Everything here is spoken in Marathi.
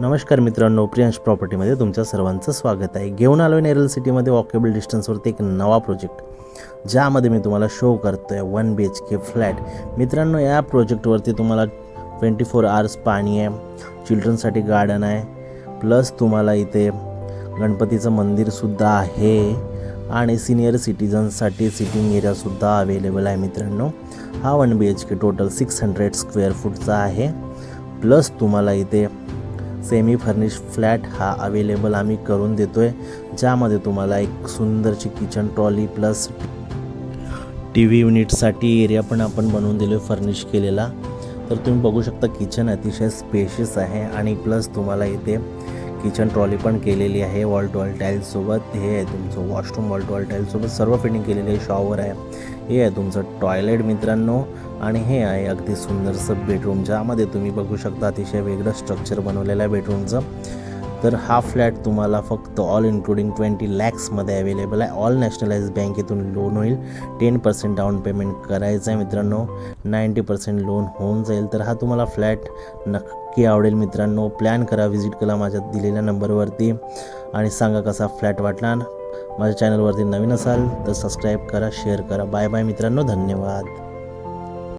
नमस्कार मित्रांनो प्रियांश प्रॉपर्टीमध्ये तुमच्या सर्वांचं स्वागत आहे. घेऊन आलो आहे नेरल सिटीमध्ये वॉकेबल डिस्टन्सवरती एक नवा प्रोजेक्ट ज्यामध्ये मी तुम्हाला शो करतो आहे one B H K flat मित्रांनो या प्रोजेक्टवरती तुम्हाला ट्वेंटी फोर आवर्स पाणी आहे. चिल्ड्रनसाठी गार्डन आहे. प्लस तुम्हाला इथे गणपतीचं मंदिरसुद्धा आहे. आणि सिनियर सिटीजन्ससाठी सिटिंग एरियासुद्धा अवेलेबल आहे मित्रांनो. हा one B H K total six hundred square फूटचा आहे. प्लस तुम्हाला इथे सेमी फर्निश फ्लॅट हा अवेलेबल आम्ही करून देतो आहे ज्यामध्ये तुम्हाला एक सुंदरची kitchen trolley plus T V युनिटसाठी एरिया पण आपण बनवून दिलो आहे फर्निश केलेला. तर तुम्ही बघू शकता किचन अतिशय स्पेशियस आहे आणि प्लस तुम्हाला इथे किचन ट्रॉली पण केलेली आहे वॉल टू वॉल टाईल्ससोबत हे आहे तुमचं वॉशरूम वॉल टू वॉल टाईल्ससोबत सर्व फिटिंग केलेली आहे शॉवर आहे. हे आहे तुमचं टॉयलेट मित्रांनो. आणि हे आहे अगदी सुंदरसं बेडरूम ज्यामध्ये तुम्ही बघू शकता अतिशय वेगळं स्ट्रक्चर बनवलेलं आहे बेडरूमचं तर हा फ्लॅट तुम्हाला फक्त ऑल इन्क्लुडिंग ट्वेंटी लॅक्समध्ये अवेलेबल आहे. ऑल नॅशनलाइज बँकेतून लोन होईल. टेन पर्सेंट डाऊन पेमेंट करायचं आहे मित्रांनो. नाईंटी पर्सेंट लोन होऊन जाईल. तर हा तुम्हाला फ्लॅट नक्की आवडेल मित्रांनो. प्लॅन करा व्हिजिट करा माझ्या दिलेल्या नंबरवरती आणि सांगा कसा फ्लॅट वाटला. माझ्या चॅनलवरती नवीन असाल तर सबस्क्राईब करा शेअर करा. बाय बाय मित्रांनो. धन्यवाद.